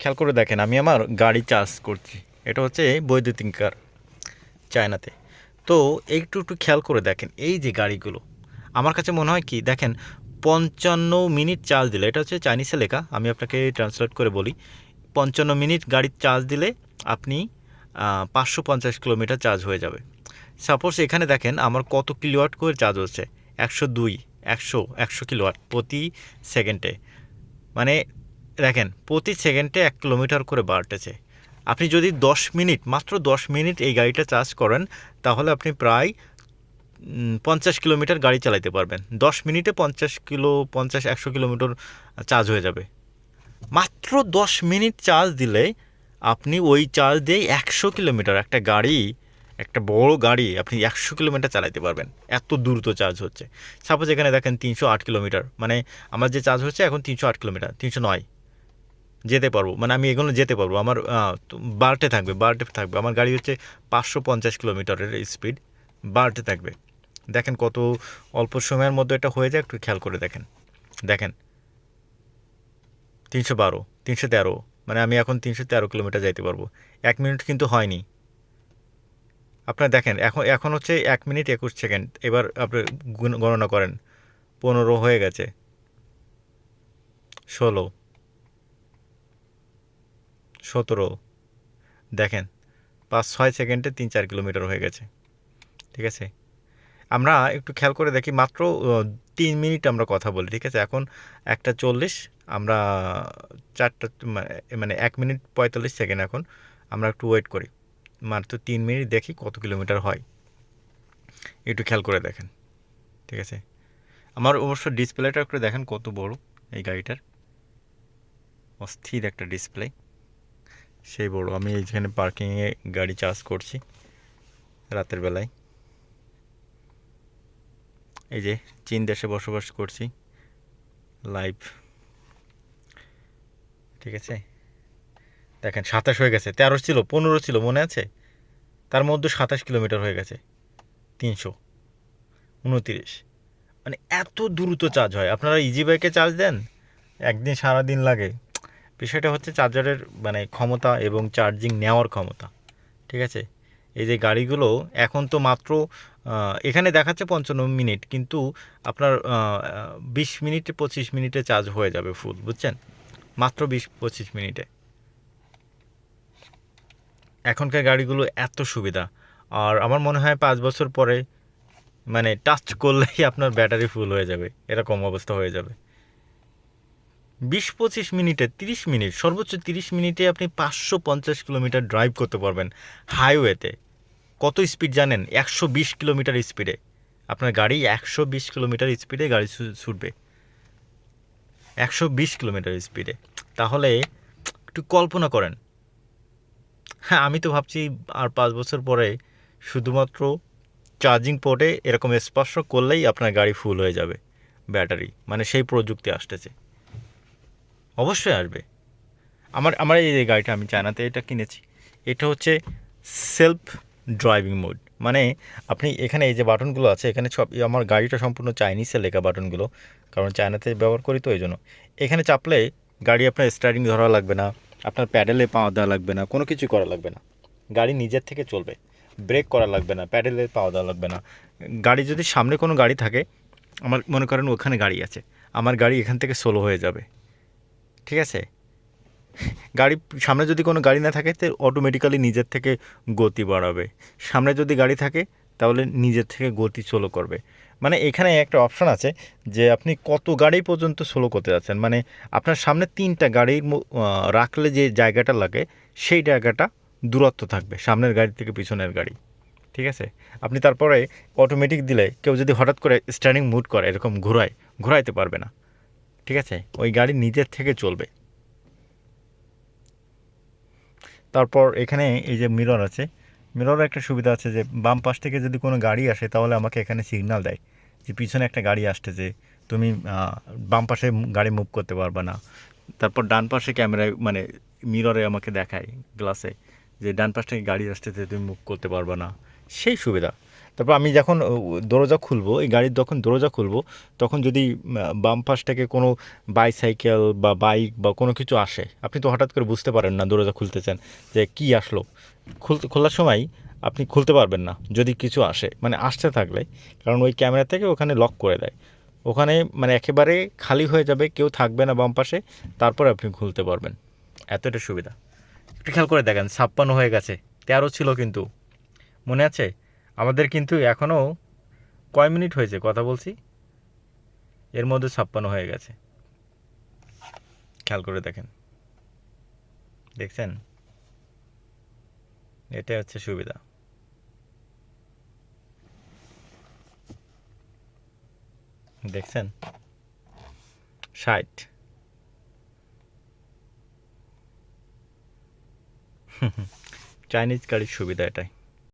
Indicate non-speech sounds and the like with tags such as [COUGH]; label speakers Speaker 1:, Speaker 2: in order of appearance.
Speaker 1: খেয়াল করে দেখেন, আমি আমার গাড়ি চার্জ করছি। এটা হচ্ছে বৈদ্যুতিক কার চায়নাতে। তো একটু একটু খেয়াল করে দেখেন, এই যে গাড়িগুলো, আমার কাছে মনে হয় কি, দেখেন, পঞ্চান্ন মিনিট চার্জ দিলে, এটা হচ্ছে চাইনিজে লেখা, আমি আপনাকে ট্রান্সলেট করে বলি, পঞ্চান্ন মিনিট গাড়ির চার্জ দিলে আপনি পাঁচশো পঞ্চাশ কিলোমিটার চার্জ হয়ে যাবে। সাপোজ এখানে দেখেন, আমার কত কিলোওয়াট করে চার্জ হচ্ছে? একশো দুই, একশো একশো কিলোওয়াট প্রতি সেকেন্ডে মানে দেখেন, প্রতি সেকেন্ডে এক কিলোমিটার করে বাড়তেছে। আপনি যদি দশ মিনিট, মাত্র দশ মিনিট এই গাড়িটা চার্জ করেন, তাহলে আপনি প্রায় পঞ্চাশ কিলোমিটার গাড়ি চালাতে পারবেন। দশ মিনিটে পঞ্চাশ কিলো, পঞ্চাশ, একশো কিলোমিটার চার্জ হয়ে যাবে। মাত্র দশ মিনিট চার্জ দিলে আপনি ওই চার্জ দিয়ে একশো কিলোমিটার একটা গাড়ি, একটা বড় গাড়ি আপনি একশো কিলোমিটার চালাতে পারবেন। এত দ্রুত চার্জ হচ্ছে। সাপোজ এখানে দেখেন তিনশো আট কিলোমিটার মানে আমার যে চার্জ হচ্ছে এখন তিনশো আট কিলোমিটার, তিনশো নয়। যেতে পারব। মানে আমি এগুলো যেতে পারব। আমার বারটে থাকবে বারটে থাকবে। আমার গাড়ি হচ্ছে পাঁচশো পঞ্চাশ কিলোমিটারের স্পিড বারটে থাকবে। দেখেন কত অল্প সময়ের মধ্যে এটা হয়ে যায়, একটু খেয়াল করে দেখেন। দেখেন। তিনশো বারো, তিনশো তেরো মানে আমি এখন তিনশো তেরো কিলোমিটার যাইতে পারব। এক মিনিট কিন্তু হয়নি। আপনার দেখেন, এখন এখন হচ্ছে এক মিনিট একুশ সেকেন্ড। এবার আপনি গণনা করেন। পনেরো হয়ে গেছে। ষোলো। সতেরো। দেখেন, পাঁচ, ছয় সেকেন্ডে তিন, চার কিলোমিটার হয়ে গেছে। ঠিক আছে? আমরা একটু খেয়াল করে দেখি, মাত্র তিন মিনিট আমরা কথা বলি, ঠিক আছে? এখন একটা চল্লিশ, আমরা চারটা, মানে- মানে এক মিনিট পঁয়তাল্লিশ সেকেন্ড এখন, আমরা একটু ওয়েট করি। মাত্র তিন মিনিট দেখি কত কিলোমিটার হয়। একটু খেয়াল করে দেখেন, ঠিক আছে? আমার অবশ্য ডিসপ্লেটা একটু দেখেন কত বড়, এই গাড়িটার। অস্থির একটা ডিসপ্লে। সেই বড়। আমি এইখানে পার্কিংয়ে গাড়ি চার্জ করছি রাতের বেলায়। এই যে চীন দেশে বসবাস করছি লাইভ ঠিক আছে? দেখেন সাতাশ হয়ে গেছে তেরো ছিল, পনেরো ছিল, মনে আছে? তার মধ্যে সাতাশ কিলোমিটার হয়ে গেছে, তিনশো, উনতিরিশ। মানে এত দ্রুত চার্জ হয়। আপনারা ইজি বাইকে চার্জ দেন? একদিন সারা দিন লাগে। বিষয়টা হচ্ছে চার্জারের মানে ক্ষমতা এবং চার্জিং নেওয়ার ক্ষমতা, ঠিক আছে? এই যে গাড়িগুলো এখন তো মাত্র এখানে দেখাচ্ছে পঞ্চান্ন মিনিট, কিন্তু আপনার বিশ মিনিটে, পঁচিশ মিনিটে চার্জ হয়ে যাবে ফুল, বুঝছেন? মাত্র বিশ, পঁচিশ মিনিটে। এখনকার গাড়িগুলো এত সুবিধা, আর আমার মনে হয় পাঁচ বছর পরে মানে টাচ করলেই আপনার ব্যাটারি ফুল হয়ে যাবে, এরকম অবস্থা হয়ে যাবে। বিশ পঁচিশ মিনিটে তিরিশ মিনিট, সর্বোচ্চ তিরিশ মিনিটে আপনি পাঁচশো পঞ্চাশ কিলোমিটার ড্রাইভ করতে পারবেন হাইওয়েতে কত স্পিড জানেন? একশো বিশ কিলোমিটার স্পিডে আপনার গাড়ি একশো বিশ কিলোমিটার স্পিডে গাড়ি ছুটবে। একশো বিশ কিলোমিটার স্পিডে তাহলে একটু কল্পনা করেন। হ্যাঁ আমি তো ভাবছি আর পাঁচ বছর পরে শুধুমাত্র চার্জিং পোর্টে এরকম স্পর্শ করলেই আপনার গাড়ি ফুল হয়ে যাবে। ব্যাটারি মানে সেই প্রযুক্তি আসতেছে। অবশ্যই আসবে। আমার আমার এই যে গাড়িটা আমি চায়নাতে এটা কিনেছি, এটা হচ্ছে সেলফ ড্রাইভিং মোড মানে আপনি এখানে এই যে বাটনগুলো আছে, এখানে সব, আমার গাড়িটা সম্পূর্ণ চাইনিজে লেখা বাটনগুলো, কারণ চায়নাতে ব্যবহার করি তো এই জন্য। এখানে চাপলে গাড়ি আপনার স্টার্টিং ধরা লাগবে না, আপনার প্যাডেলে পাওয়া দেওয়া লাগবে না, কোনো কিছু করা লাগবে না। গাড়ি নিজের থেকে চলবে ব্রেক করা লাগবে না প্যাডেলে পাওয়া দেওয়া লাগবে না। গাড়ি যদি সামনে কোনো গাড়ি থাকে, আমার, মনে করেন ওখানে গাড়ি আছে, আমার গাড়ি এখান থেকে সোলো হয়ে যাবে। ঠিক আছে? গাড়ি সামনে যদি কোনো গাড়ি না থাকে তো অটোমেটিক্যালি নিজের থেকে গতি বাড়াবে। সামনে যদি গাড়ি থাকে তাহলে নিজের থেকে গতি স্লো করবে। মানে এখানে একটা অপশান আছে যে আপনি কত গাড়ি পর্যন্ত স্লো করতে যাচ্ছেন। মানে আপনার সামনে তিনটা আহ, রাখলে যে জায়গাটা লাগে সেই জায়গাটা দূরত্ব থাকবে সামনের গাড়ি থেকে পিছনের গাড়ি। ঠিক আছে? আপনি তারপরে অটোমেটিক দিলে কেউ যদি হঠাৎ করে স্ট্যান্ডিং মুড করে এরকম ঘোরায় ঘোরাইতে পারবে না। ঠিক আছে? ওই গাড়ি নিজের থেকে চলবে। তারপর এখানে এই যে মিরর আছে মিররের একটা সুবিধা আছে যে, বাম পাশ থেকে যদি কোনো গাড়ি আসে, তাহলে আমাকে এখানে সিগন্যাল দেয় যে, পিছনে একটা গাড়ি আসতেছে তুমি বাম পাশে গাড়ি মুভ করতে পারবে না। তারপর ডান পাশে ক্যামেরায় মানে মিররে আমাকে দেখায় গ্লাসে যে, ডান পাশ থেকে গাড়ি আসতেছে তুমি মুভ করতে পারবে না। সেই সুবিধা। তারপর আমি যখন দরজা খুলবো, এই গাড়ির যখন দরজা খুলবো, তখন যদি বাম পাশ থেকে কোনো বাইসাইকেল বা বাইক বা কোনো কিছু আসে, আপনি তো হঠাৎ করে বুঝতে পারেন না দরজা খুলতে চান যে কি আসলো। খুলতে, খোলার সময় আপনি খুলতে পারবেন না যদি কিছু আসে। মানে আসতে থাকলে, কারণ ওই ক্যামেরা থেকে ওখানে লক করে দেয়। ওখানে মানে একেবারে খালি হয়ে যাবে, কেউ থাকবে না বাম পাশে, তারপর আপনি খুলতে পারবেন। এতটা সুবিধা। একটু খেয়াল করে দেখেন, ছাপ্পান্ন হয়ে গেছে, তেরো ছিল কিন্তু। মনে আছে? আমাদের কিন্তু এখনও কয় মিনিট হয়েছে? কথা বলছি। এর মধ্যে ছাপ্পান্ন হয়ে গেছে। খেয়াল করে দেখেন। দেখছেন? এটাই হচ্ছে সুবিধা। দেখছেন? ষাট। [LAUGHS] চাইনিজ গাড়ির সুবিধা এটাই।